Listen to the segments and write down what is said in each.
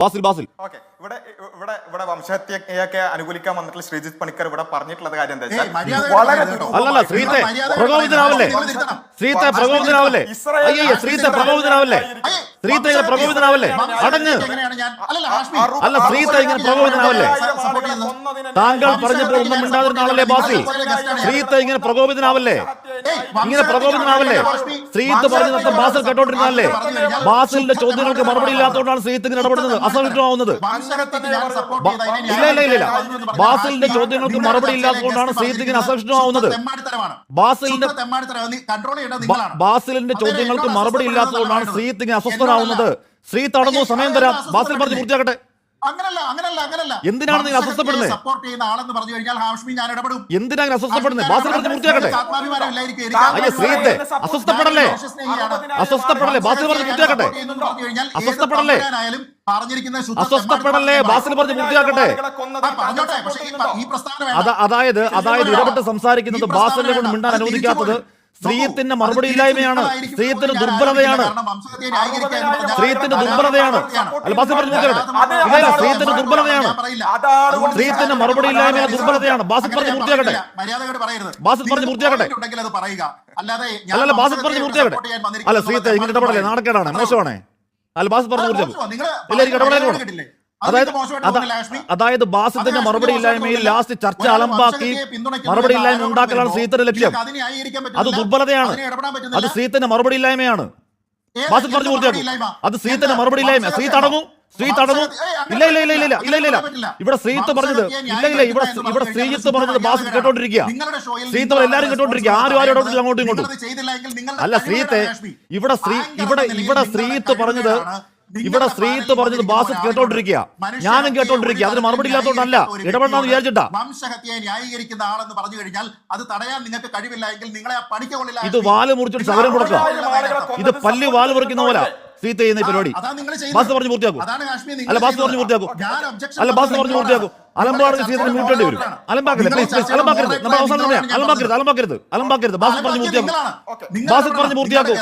Basil Basil. Okay. ഇവിടെ ഇവിടെ ഇവിടെ വംശഹത്യയൊക്കെ അനുകൂലിക്കാൻ വന്നിട്ടുള്ള ശ്രീജിത്ത് പണിക്കർ ഇവിടെ പറഞ്ഞിട്ടുള്ള കാര്യം എന്താ ഏയ്, മര്യാദ വെച്ചാൽ വളരെ കേട്ടോ. അല്ലല്ല ശ്രീത്തെ പ്രകോപിതനാവല്ലേ? ശ്രീത്തെ പ്രകോപിതനാവല്ലേ? അയ്യോ ശ്രീത്തെ പ്രകോപിതനാവല്ലേ? ശ്രീത്തെ ഇങ്ങനെ പ്രകോപിതനാവല്ലേ? അടങ്ങ്. അല്ലല്ല ഹാഷ്മി. അല്ല ശ്രീത്തെ ഇങ്ങനെ പ്രകോപിതനാവല്ലേ? താങ്കൾ പറഞ്ഞപ്പോൾ ഒന്നും മിണ്ടാതിരുന്ന ആളല്ലേ ബാസി? ശ്രീത്തെ ഇങ്ങനെ പ്രകോപിതനാവല്ലേ? ഇങ്ങനെ പ്രകോപിതനാവല്ലേ ശ്രീത്ത് പറഞ്ഞു നിർത്താൻ ബാസിൽ കേട്ടോണ്ടിരുന്നല്ലേ ബാസിലിന്റെ ചോദ്യങ്ങൾക്ക് മറുപടി ഇല്ലാത്തതുകൊണ്ടാണ് ശ്രീത്ത് ഇങ്ങനെ ഇടപെടുന്നത്. അസഹിഷ്ണുമാവുന്നത് ബ- ഇല്ല ഇല്ല ഇല്ല ഇല്ല. ബാസിലിന്റെ ചോദ്യങ്ങൾക്ക് മറുപടി ഇല്ലാത്തതുകൊണ്ടാണ് ശ്രീത്ത് ഇങ്ങനെ അസഹിഷ്ണുമാവുന്നത് ബാസിലിന്റെ ബാസിലിന്റെ ചോദ്യങ്ങൾക്ക് മറുപടി ഇല്ലാത്തതുകൊണ്ടാണ് ശ്രീത്ത് ഇങ്ങനെ അസ്വസ്ഥനാവുന്നത്. ശ്രീ തടഞ്ഞു സമയം തരാം. ബാസിൽ പറഞ്ഞ് പൂർത്തിയാക്കട്ടെ. അങ്ങനല്ല അങ്ങനല്ല അങ്ങനല്ല. എന്തിനാണ് നിങ്ങൾ അസ്വസ്ഥപ്പെടുന്നത്? സപ്പോർട്ട് ചെയ്യുന്ന ആളെന്ന് പറഞ്ഞു കഴിഞ്ഞാൽ ഹാഷ്മി ഞാൻ ഇടപെടും എന്തിനാ ഇങ്ങനെ അസ്വസ്ഥപ്പെടുന്നത് ബാസിൽ പറഞ്ഞ് പൂർത്തിയാക്കട്ടെ ആത്മാഭിമാനം ഇല്ലായിരിക്കും അയ്യ, ശ്രീത്തെ, അസ്വസ്ഥപ്പെടല്ലേ? അസ്വസ്ഥപ്പെടല്ലേ? ബാസിൽ പറഞ്ഞ് പൂർത്തിയാക്കട്ടെ. അസ്വസ്ഥപ്പെടല്ലേ? ബാസിൽ പറഞ്ഞ് പൂർത്തിയാക്കട്ടെ. അതായത് അതായത് ഇടപെട്ട് സംസാരിക്കുന്നത് ബാസിലിനെ കൊണ്ട് മിണ്ടാൻ അനുവദിക്കാത്തത് സ്ത്രീയത്തിന്റെ മറുപടി ഇല്ലായ്മയാണ്. സ്ത്രീയത്തിന്റെ ദുർബലതയാണ്. സ്ത്രീയത്തിന്റെ ദുർബലതയാണ് സ്ത്രീയത്തിന്റെ ദുർബലതയാണ് സ്ത്രീയത്തിന്റെ മറുപടി ഇല്ലായ്മ ദുർബലതയാണ്. ബാസിത് പറഞ്ഞ് പൂർത്തിയാക്കട്ടെ. ബാസിത് പറഞ്ഞ് പൂർത്തിയാക്കട്ടെ. അല്ല ബാസിത് പറഞ്ഞ് പൂർത്തിയാക്കട്ടെ. അല്ല സ്ത്രീയത്തെ ഇങ്ങനെ ഇടപെടലേ നാടക്കേടാണ് മോശമാണേ. അല്ല ബാസിത് പറഞ്ഞ് പൂർത്തിയാക്കും. ഇടപെടലേ അതായത് അതായത് മറുപടി ഇല്ലായ്മയിൽ ലാസ്റ്റ് ചർച്ച അലമ്പാക്കി മറുപടി ഇല്ലായ്മ ഉണ്ടാക്കലാണ് ശ്രീത്തിന്റെ ലക്ഷ്യം. അത് ദുർബലതയാണ്. അത് ശ്രീത്തിന്റെ മറുപടി ഇല്ലായ്മയാണ്. ബാസിൽ പറഞ്ഞു പൂർത്തിയാക്കും. അത് ശ്രീത്തിന്റെ മറുപടി ഇല്ലായ്മ. ശ്രീ അടങ്ങും. ശ്രീത്ത് അടങ്ങും. ഇല്ല ഇല്ല ഇല്ല ഇല്ല ഇല്ല ഇല്ല ഇല്ല. ഇവിടെ ശ്രീത്ത് പറഞ്ഞത് ഇല്ല ഇല്ല ഇവിടെ ഇവിടെ ശ്രീജിത്ത് പറഞ്ഞത് ബാസ് കേട്ടോണ്ടിരിക്കുക. ശ്രീത്ത് എല്ലാരും കേട്ടോണ്ടിരിക്കുക. ആരും ആരും ഇടപെട്ടില്ല അങ്ങോട്ടും ഇങ്ങോട്ടും. അല്ല ശ്രീത്തെ ഇവിടെ ശ്രീ ഇവിടെ ഇവിടെ ശ്രീത്ത് പറഞ്ഞത് ഇവിടെ ശ്രീത്ത് പറഞ്ഞത് ബാസ് കേട്ടോണ്ടിരിക്കുക. ഞാനും കേട്ടോണ്ടിരിക്കുക. അതിന് മറുപടി ഇല്ലാത്തതുകൊണ്ടല്ല ഇടപെടാന്ന് വിചാരിച്ചിട്ടാ. വംശഹത്യയെ ന്യായീകരിക്കുന്ന ആളെന്ന് പറഞ്ഞു കഴിഞ്ഞാൽ അത് തടയാൻ നിങ്ങൾക്ക് കഴിവില്ല എങ്കിൽ നിങ്ങളെ ആ പണിക്ക് കൊള്ളില്ല ഇത് വാൽ മുറിച്ചിട്ട് സമരം കൊടുക്കുക. ഇത് പല്ല് വാൽ മുറിക്കുന്ന പോലെ ശ്രീത്ത് ചെയ്യുന്ന പരിപാടി. ബാസ് പറഞ്ഞു പൂർത്തിയാക്കും. അല്ല ബാസ് പറഞ്ഞു പൂർത്തിയാക്കും. അല്ല ബാസ് പറഞ്ഞു. പൂർത്തിയാക്കും. അലമ്പാണെങ്കിൽ ശ്രീധരൻ മ്യൂട്ടേണ്ടി വരും. അലമ്പാക്കരുത് പ്ലീസ് പ്ലീസ് അലമ്പാക്കരുത് നമ്മൾ അവസാനം പറയാം. അലമ്പാക്കരുത് അലമ്പാക്കരുത് അലമ്പാക്കരുത് ബാസ് പറഞ്ഞു പൂർത്തിയാക്കും. ബാസ് പറഞ്ഞു പൂർത്തിയാക്കും.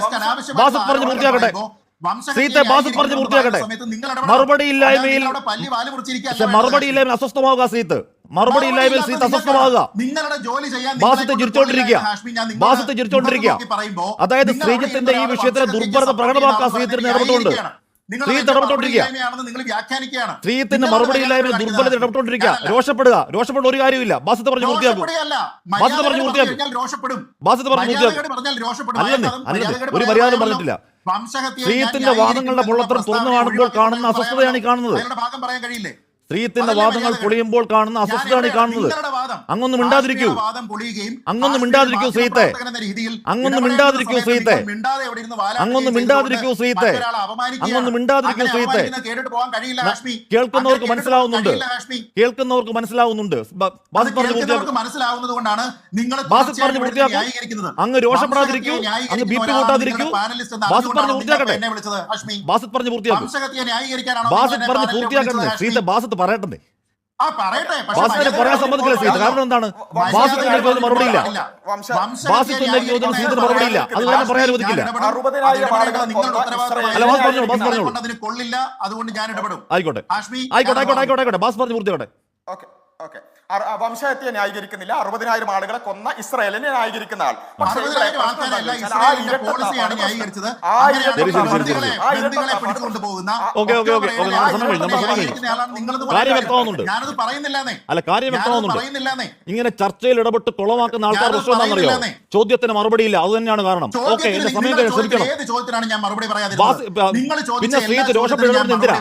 ബാസ് പറഞ്ഞു പൂർത്തിയാക്കട്ടെ. ശ്രീത്തെ ബാസിൽ പറഞ്ഞ് പൂർത്തിയാക്കട്ടെ. മറുപടി ഇല്ലായ്മയിൽ മറുപടി ഇല്ലായ്മ അസ്വസ്ഥമാവുക സീത്ത്. മറുപടി ഇല്ലായ്മയിൽ സീത്ത് അസ്വസ്ഥമാവുക. ബാസിത്തെ ചിരിച്ചോണ്ടിരിക്കുക. ബാസിത്തെ ചിരിച്ചോണ്ടിരിക്കുക. അതായത് ശ്രീജിത്തിന്റെ ഈ വിഷയത്തിലെ ദുർബലത പ്രകടമാക്കാൻ സീത്തിന് ഇടപെട്ടുകൊണ്ട് നിങ്ങൾ വ്യാഖ്യാനിക്കുകയാണ്. ശ്രീജിത്തിന്റെ മറുപടി ഇല്ലായ്മ ദുർബലത ഇടപെട്ടോണ്ടിരിക്കുക രോഷപ്പെടുക. രോഷപ്പെടേണ്ട ഒരു കാര്യമില്ല ബാസത്ത് പറഞ്ഞു പൂർത്തിയാക്കും. ബാസിത്തെ പറഞ്ഞു പൂർത്തിയാക്കും. രോഷപ്പെടും. പറഞ്ഞു പൂർത്തിയാക്കും. അല്ലെന്നേ, അല്ലെന്നേ, ഒരു മര്യാദ പറഞ്ഞിട്ടില്ല. സ്ത്രീത്തിന്റെ വാദങ്ങളുടെ പൊള്ളത്തരം തുറന്നു കാണുമ്പോൾ കാണുന്ന അസ്വസ്ഥതയാണ് ഈ കാണുന്നത്. സ്ത്രീത്തിന്റെ വാദങ്ങൾ പൊളിയുമ്പോൾ കാണുന്ന അസ്വസ്ഥതയാണ് ഈ കാണുന്നത്. അങ്ങൊന്നും മിണ്ടാതിരിക്കൂ. അങ്ങൊന്നും മിണ്ടാതിരിക്കൂ ശ്രീത്തെ അങ്ങൊന്നും മിണ്ടാതിരിക്കൂ ശ്രീത്തെ അങ്ങൊന്നും മിണ്ടാതിരിക്കൂ ശ്രീത്തെ അങ്ങൊന്നും മിണ്ടാതിരിക്കൂ ശ്രീത്തെ കേൾക്കുന്നവർക്ക് മനസ്സിലാവുന്നുണ്ട്. കേൾക്കുന്നവർക്ക് മനസ്സിലാവുന്നുണ്ട്. പറഞ്ഞു അങ്ങ് രോഷപ്പെടാതിരിക്കൂ അങ്ങ് ബി പി കൂട്ടാതിരിക്കൂ. ബാസിത് പറഞ്ഞു പൂർത്തിയാക്കട്ടെ. ബാസിത് പറഞ്ഞു പൂർത്തിയാക്കും. ബാസിത് പറഞ്ഞു പൂർത്തിയാക്കട്ടെ ശ്രീത്തെ ബാസിത്ത് പറയട്ടെ കാരണം എന്താണ്? ആയിക്കോട്ടെ. ആയിക്കോട്ടെ ആയിക്കോട്ടെ ആയിക്കോട്ടെ. വാസ് പറഞ്ഞ് പൂർത്തിയാകട്ടെ ഓക്കെ ഓക്കെ. വംശത്തെ ന്യായീകരിക്കുന്നില്ല. അറുപതിനായിരം ആളുകളെ കൊന്ന ഇസ്രായേലിനെ ന്യായീകരിക്കുന്ന ആൾ. അല്ല കാര്യം വ്യക്തമാവുന്നുണ്ട്. ഇങ്ങനെ ചർച്ചയിൽ ഇടപെട്ട് കുളമാക്കുന്ന ആൾക്കാർ പ്രശ്നമാണെന്നറിയോ ചോദ്യത്തിന് മറുപടി ഇല്ല അത് തന്നെയാണ് കാരണം. ഓക്കെ എന്റെ സമയം ശ്രമിക്കണം പിന്നെ ശ്രീത്ത് രോഷം എന്തിനാ?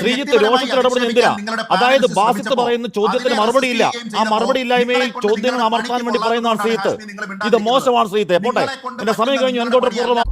ശ്രീജിത്ത് രോഷത്തിൽ ഇടപെടുന്ന എന്തിനാ? അതായത് ബാസിത്ത് പറയുന്ന ചോദ്യത്തിന് മറുപടിയില്ല ആ മറുപടി ഇല്ലായ്മയിൽ ചോദ്യങ്ങൾ അമർത്താൻ വേണ്ടി പറയുന്നതാണ് ശ്രീജിത്ത്. ഇത് മോശമാണ് ശ്രീജിത്ത്. എപ്പോട്ടെ? എന്റെ സമയം കഴിഞ്ഞു എൻകോട്ടർ പൂർണമാണ്